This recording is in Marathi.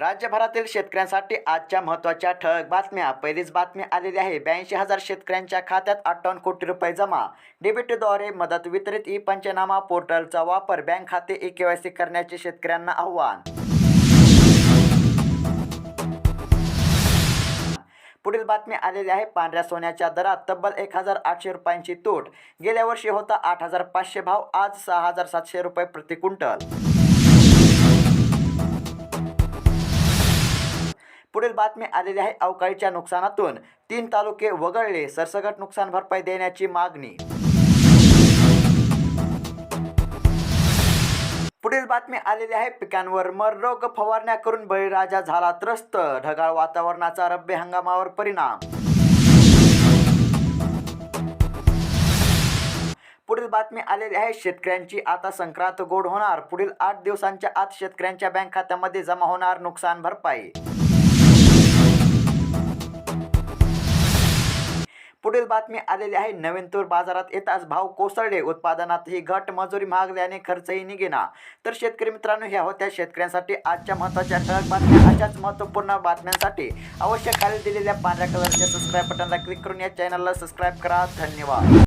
राज्यभरातील शेतकऱ्यांसाठी आजच्या महत्त्वाच्या ठळक बातम्या. पहिलीच बातमी आलेली आहे. ब्याऐंशी हजार शेतकऱ्यांच्या खात्यात अठ्ठावन्न कोटी रुपये जमा. डेबिटद्वारे मदत वितरित ई पंचनामा पोर्टलचा वापर. बँक खाते ई के वाय सी करण्याचे शेतकऱ्यांना आव्हान. पुढील बातमी आलेली आहे. पांढऱ्या सोन्याच्या दरात तब्बल एक हजार आठशे रुपयांची तूट. गेल्या वर्षी होता आठ हजार पाचशे भाव. आज सहा हजार सातशे रुपये प्रति क्विंटल. पुढील बातमी आलेली आहे अवकाळीच्या नुकसानातून. तीन तालुके वगळले सरसकट नुकसान भरपाई देण्याची मागणी. पुढील बातमी आलेली आहे पिकांवर मर रोग फवारण्या करून बळीराजा झाला त्रस्त ढगाळ वातावरणाचा रब्बी हंगामावर परिणाम. पुढील बातमी आलेली आहे शेतकऱ्यांची आता संक्रांत गोड होणार पुढील आठ दिवसांच्या आत शेतकऱ्यांच्या बँक खात्यामध्ये जमा होणार नुकसान भरपाई. पुढील बातमी आलेली आहे. नवीन तूर बाजारात येताच भाव कोसळले. उत्पादनातही घट मजुरी महागल्याने खर्चही निघेना. तर शेतकरी मित्रांनो ह्या होत्या शेतकऱ्यांसाठी आजच्या महत्त्वाच्या ठळक बातम्या. अशाच महत्त्वपूर्ण बातम्यांसाठी अवश्य खाली दिलेल्या पांढऱ्या कलरच्या सबस्क्राईब बटनला क्लिक करून या चॅनलला सबस्क्राईब करा. धन्यवाद.